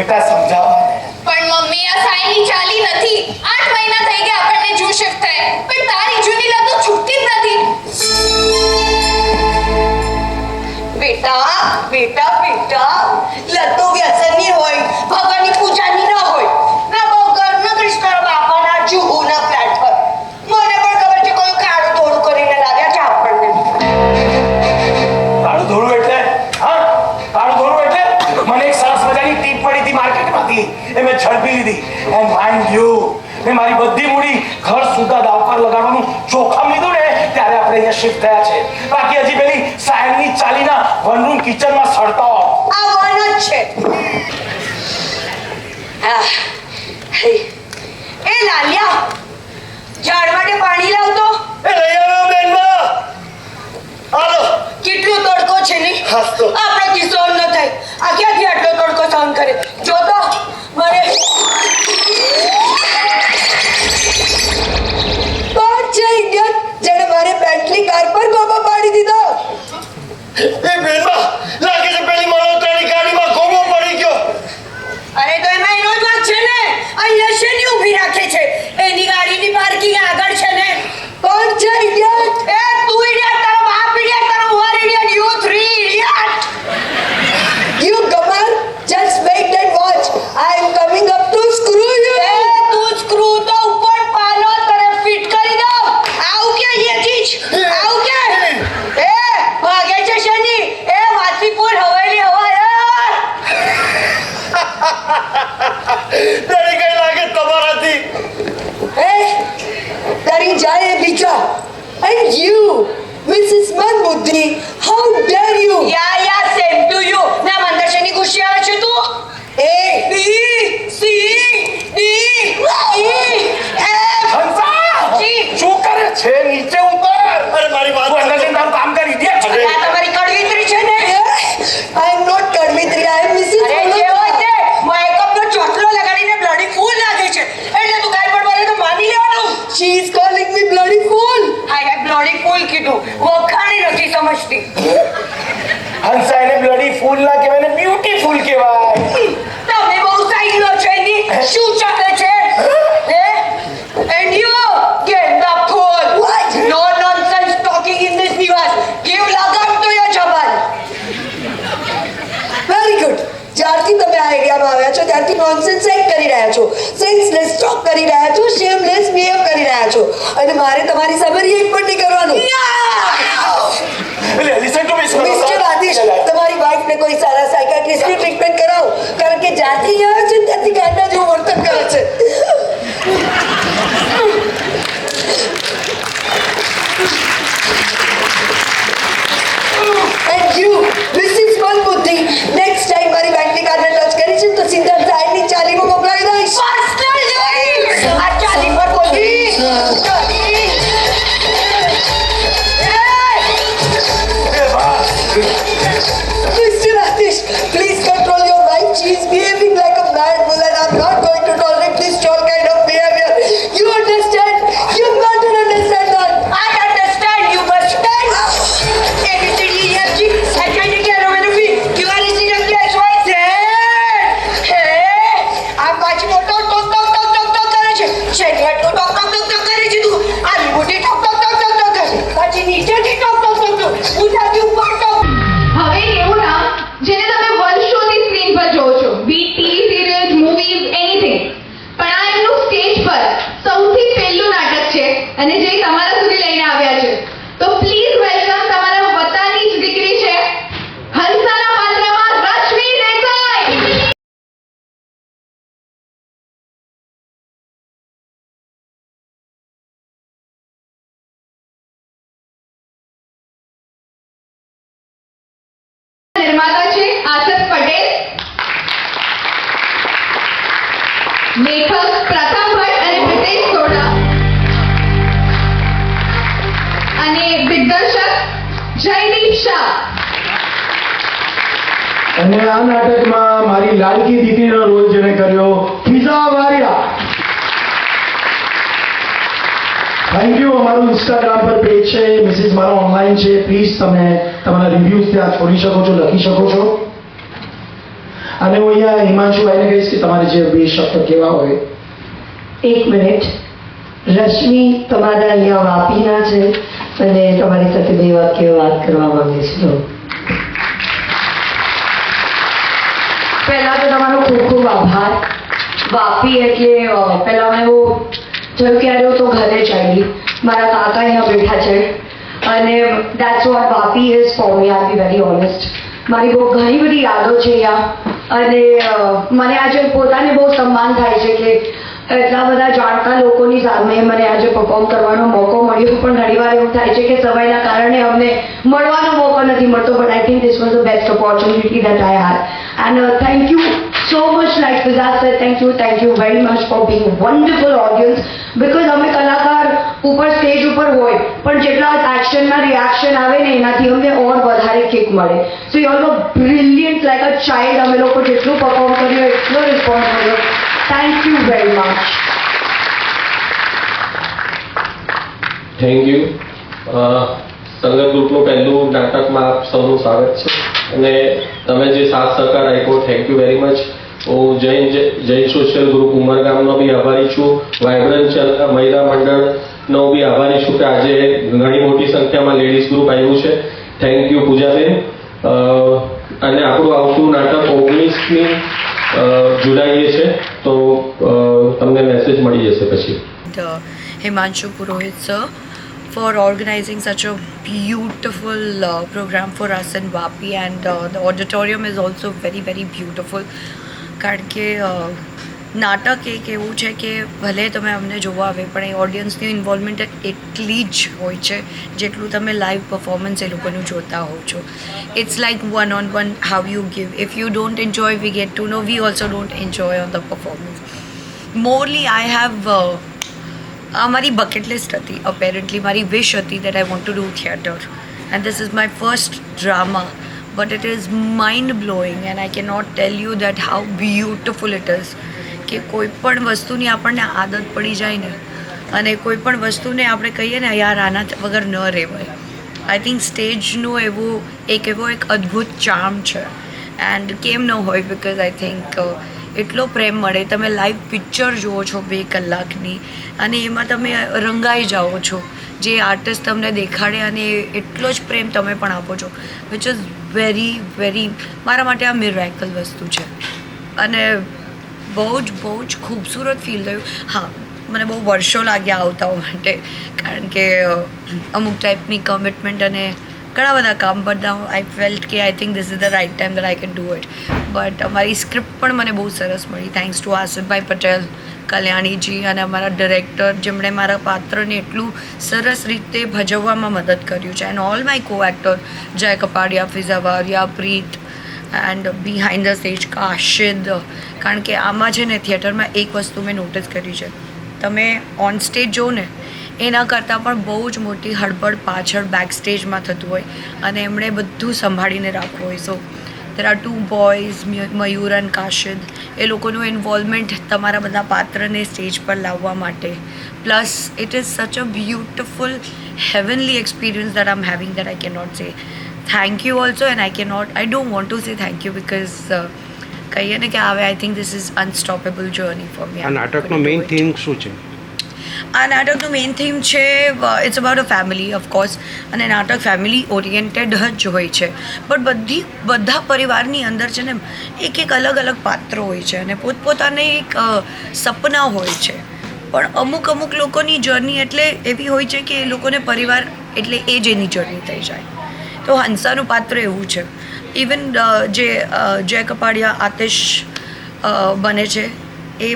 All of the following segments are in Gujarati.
બેટા ત્યારે અહીંયા શિફ્ટ થયા છે. બાકી હજી પેલી સાહેબની ચાલીના વનરૂમ કિચનમાં સડતા આ વન જ છે. એ લાલિયા ઝાડ માટે પાણી લાવતો એ લઈ આવ્યો કેટલો તડકો છે નહીં હાસ તો. આપણાથી સહન ન થાય. આ ક્યાંથી આટલો તડકો સહન કરે. જો તો મારે એ બેનમાં લાગે છે પેલી પડી ગયો. અરે તો એમાં એનો જ છે ને? અહીંયા શેની ઊભી રાખે છે. એની ગાડીની પાર્કિંગ આગળ છે ને. કોણ છે ઇડિયટ એ તું ઇડિયટ તારો બાપ ઇડિયટ તારો over idiot you three idiot You come on, just wait and watch. I am coming up to screw you. એ તું સ્ક્રૂ તો ઉપર પાલો તને ફિટ કરી દઉં આવું કે ये ચીજ આવું કે એ ભાગે છે શની એ વાસીપુર હવેલી હવા ડરી ગઈ લાગે તમારાથી Hey, Dari Jaya Bicha. And you, Mrs. Manbudhi, how dare you? Yeah yeah same to you ના મંદર શની ગુસ્સે આવે છે તું Hey, B C D E F Hansa ji. શું કરે છે નીચે ઉતર અરે મારી વાત અંદર જઈને તારું કામ કરી દે આ તમારી કડવીતરી છે ને I am not Kadmitri, I am Mrs. અરે જે હોય Malhotra. તે મેકઅપનો ચોટલો લગાડીને બ્લડી ફૂલ લાગે છે એટલે તું કાંઈ પણ બોલે તો માની લેવાનું She is calling me bloody fool. હાય હાય બ્લડી ફૂલ કીધું વખાણી નથી સમજતી. હંસા એને બ્લડી ફૂલ ના કહેવાય ને બ્યુટીફુલ કહેવાય. તમે બહુ સાઈડલો છે શું ચાલે છે? હે? એન્ડ યુ ગેંડા ફૂલ. No nonsense talking in this નિવાસ ગીવ લગામ ટુ યોર જબાન વેરી ગુડ જ્યારથી તમે આ એરિયામાં આવ્યા છો ત્યારથી નોનસેન્સ એક્ટ કરી રહ્યા છો. સેન્સલેસ ટોક કરી રહ્યા છો શેમલેસ બિહેવ કરી રહ્યા છો. અને મારે તમારી સામે રિએક્ટ પણ નહીં કરવાનું. કોઈ સારા સાયકાટ્રિસ્ટની ટ્રીટમેન્ટ કરાવો. કારણ કે જ્યાંથી અહીંયા આવે છે ત્યાંથી ગાંડા અને આ નાટકમાં મારી લાડકી દીકરીનો રોલ જેને કર્યો ફિઝા વારિયા. થેન્ક યુ અમારું ઇન્સ્ટાગ્રામ પર પેજ છે મિસિસ મારો ઓનલાઈન છે. પ્લીઝ તમે તમારા રિવ્યુઝ ત્યાં છોડી શકો છો, લખી શકો છો. અને હું અહીંયા હિમાંશુભાઈને કહીશ કે તમારે જે બે શબ્દ કેવા હોય. એક મિનિટ. રશ્મિ તમારા અહીંયા વાપીના છે અને તમારી સાથે બે વાક્ય વાત કરવા માંગે છે તો પહેલા તો તમારો ખૂબ ખૂબ આભાર. વાપી એટલે પહેલા મને એવું થયું કે અરે તો ઘરે જ મારા કાકા અહીંયા બેઠા છે. અને that's what Vapi is for me I be very honest મારી બહુ ઘણી બધી યાદો છે યા અને મને આજે પોતાને બહુ સન્માન થાય છે કે એટલા બધા જાણતા લોકોની સામે મને આજે પરફોર્મ કરવાનો મોકો મળ્યો. પણ ઘણીવાર એવું થાય છે કે સમયના કારણે અમને મળવાનો મોકો નથી મળતો but I think this was the best opportunity that I had and thank you so much like Fiza sir thank you thank you very much for being wonderful audience because અમે કલાકાર ઉપર સ્ટેજ ઉપર હોય, પણ જેટલા એક્શનમાં રિએક્શન આવે ને એનાથી અમને ઓર વધારે કિક મળે. So you all brilliant like a child અમે લોકો જેટલું પરફોર્મ કર્યું, એટલો રિસ્પોન્સ મળ્યો. Thank you very much thank you Sangat ગ્રુપનું પહેલું નાટકમાં આપ સૌનું સ્વાગત છે. અને તમે જે સાથ સહકાર આપ્યો થેન્ક યુ વેરી મચ હું જૈન જૈન સોશિયલ ગ્રુપ ઉમરગામનો બી આભારી છું. વાઇબ્રન્ટ મહિલા મંડળનો બી આભારી છું કે આજે ઘણી મોટી સંખ્યામાં લેડીઝ ગ્રુપ આવ્યું છે. થેન્ક યુ પૂજાબેન. અને આપણું આવતું નાટક ઓગણીસમી જુલાઈએ છે તો તમને મેસેજ મળી જશે પછી uh, Himanshu Purohit sir for organizing such a beautiful uh, program for us in Vapi and uh, the auditorium is also very very beautiful કારણ કે uh, નાટક એક એવું છે કે ભલે તમે અમને જોવા આવે, પણ એ ઓડિયન્સની ઇન્વોલ્વમેન્ટ એટલી જ હોય છે, જેટલું તમે લાઈવ પરફોર્મન્સ એ લોકોનું જોતા હોવ છો. It's like one on one how you give if you don't enjoy we get to know we also don't enjoy on the performance morally I have આ મારી બકેટ લિસ્ટ હતી. અપેરન્ટલી મારી વિશ હતી that I want to do theatre and this is my first drama but it is mind blowing and I કે not tell you that how beautiful it is કે કોઈ પણ વસ્તુની આપણને આદત પડી જાય ને, અને કોઈ પણ વસ્તુને આપણે કહીએ ને યાર આના વગર ન રહેવાય. આઈ થિંક સ્ટેજનું એવું એક એવો એક અદ્ભુત ચાર્મ છે. એન્ડ કેમ ન હોય? બિકોઝ આઈ થિંક એટલો પ્રેમ મળે. તમે લાઈવ પિક્ચર જુઓ છો બે કલાકની, અને એમાં તમે રંગાઈ જાઓ છો. જે આર્ટિસ્ટ તમને દેખાડે અને એટલો જ પ્રેમ તમે પણ આપો છો. વિચ ઇઝ વેરી વેરી મારા માટે આ મિરેકલ વસ્તુ છે. અને બહુ જ બહુ જ ખૂબસૂરત ફીલ થયું. હા, મને બહુ વર્ષો લાગ્યા આવતા માટે. કારણ કે અમુક ટાઈપની કમિટમેન્ટ અને ઘણા બધા કામ બધા આઈ ફેલ્ટ કે I think this is the right time that I can do it but અમારી સ્ક્રિપ્ટ પણ મને બહુ સરસ મળી. થેન્ક્સ ટુ આસિફભાઈ પટેલ કલ્યાણીજી અને અમારા ડિરેક્ટર જેમણે મારા પાત્રને એટલું સરસ રીતે ભજવવામાં મદદ કર્યું છે. And all my co actor Jay Kapadia ફિઝાવાર yeah Preet and behind the stage Kashid કારણ કે આમાં છે ને થિયેટરમાં એક વસ્તુ મેં નોટિસ કરી છે. તમે ઓન સ્ટેજ જો ને, એના કરતાં પણ બહુ જ મોટી હડબડ પાછળ બેક સ્ટેજમાં થતું હોય અને એમણે બધું સંભાળીને રાખવું હોય. So there are two boys Mayur and Kashid, એ લોકોનું ઇન્વોલ્વમેન્ટ તમારા બધા પાત્રને સ્ટેજ પર લાવવા માટે. Plus it is such a beautiful heavenly experience that I am having that I can not say thank you also and I કે not I don't want to say thank you because કહીએ ને કે હવે I think this is unstoppable journey for me આ નાટકનો મેઇન થીમ શું છે? આ નાટકનું મેઇન થીમ છે it's about a family of course અને નાટક ફેમિલી ઓરિએન્ટેડ જ હોય છે. પણ બધી બધા પરિવારની અંદર છે ને એક એક અલગ અલગ પાત્રો હોય છે અને પોતપોતાને એક સપના હોય છે. પણ અમુક અમુક લોકોની જર્ની એટલે એવી હોય છે કે એ લોકોને પરિવાર એટલે એ જ એની જર્ની થઈ જાય. તો હંસાનું પાત્ર એવું છે. ઇવન જે જય કપાડિયા આતિશ બને છે, એ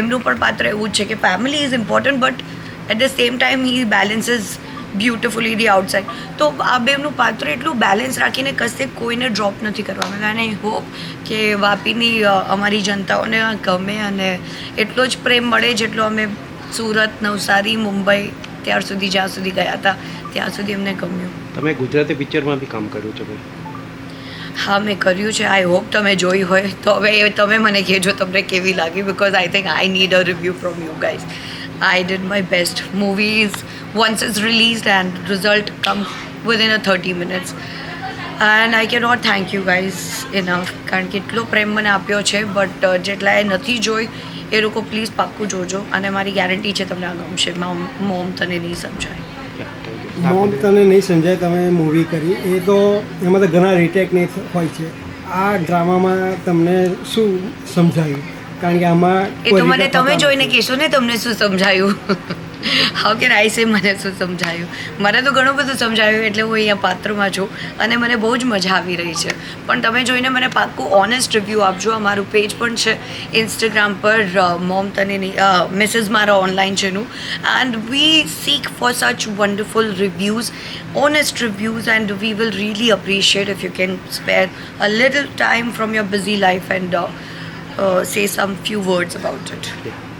એમનું પણ પાત્ર એવું જ છે કે family is important but at the same time he balances beautifully the outside તો આ બેનું પાત્ર એટલું બેલેન્સ રાખીને કશે કોઈને ડ્રોપ નથી કરવામાં અને આઈ હોપ કે વાપીની અમારી જનતાઓને ગમે અને એટલો જ પ્રેમ મળે જેટલો અમે સુરત, નવસારી, મુંબઈ, ત્યાર સુધી જ્યાં સુધી ગયા હતા, ત્યાં સુધી અમને ગમ્યું. તમે ગુજરાતી પિક્ચરમાં બી કામ કર્યું છે હા, મેં કર્યું છે. આઈ હોપ તમે જોઈ હોય. તો હવે તમે મને કહેજો તમને કેવી લાગી because I think I need a review from you guys I did my best movies once is release and result come within a thirty minutes and I કે not thank you guys enough કારણ કે એટલો પ્રેમ મને આપ્યો છે બટ જેટલા એ નથી જોઈ, એ લોકો પ્લીઝ પાક્કું જોજો. અને મારી ગેરંટી છે તમને આ ગમશે. મોમ તને નહીં સમજાય. મોમ તને નહીં સમજાય તમે મૂવી કરી. એ તો એમાં તો ઘણા રીટેક નહીં હોય છે. આ ડ્રામામાં તમને શું સમજાયું? કારણ કે આમાં એ તો મને તમે જોઈને કહેશો ને તમને શું સમજાયું. હાઉ કેન આઈ સે મને શું સમજાયું મને તો ઘણું બધું સમજાયું, એટલે હું અહીંયા પાત્રમાં છું અને મને બહુ જ મજા આવી રહી છે પણ તમે જોઈને મને પાક્કું ઓનેસ્ટ રિવ્યૂ આપજો આ મારું પેજ પણ છે ઇન્સ્ટાગ્રામ પર મોમ તને મિસિસ મારા ઓનલાઈન છે એનું and we seek for such wonderful reviews honest reviews and we will really appreciate if you can spare a little time from your busy life and say some few words about. Yeah.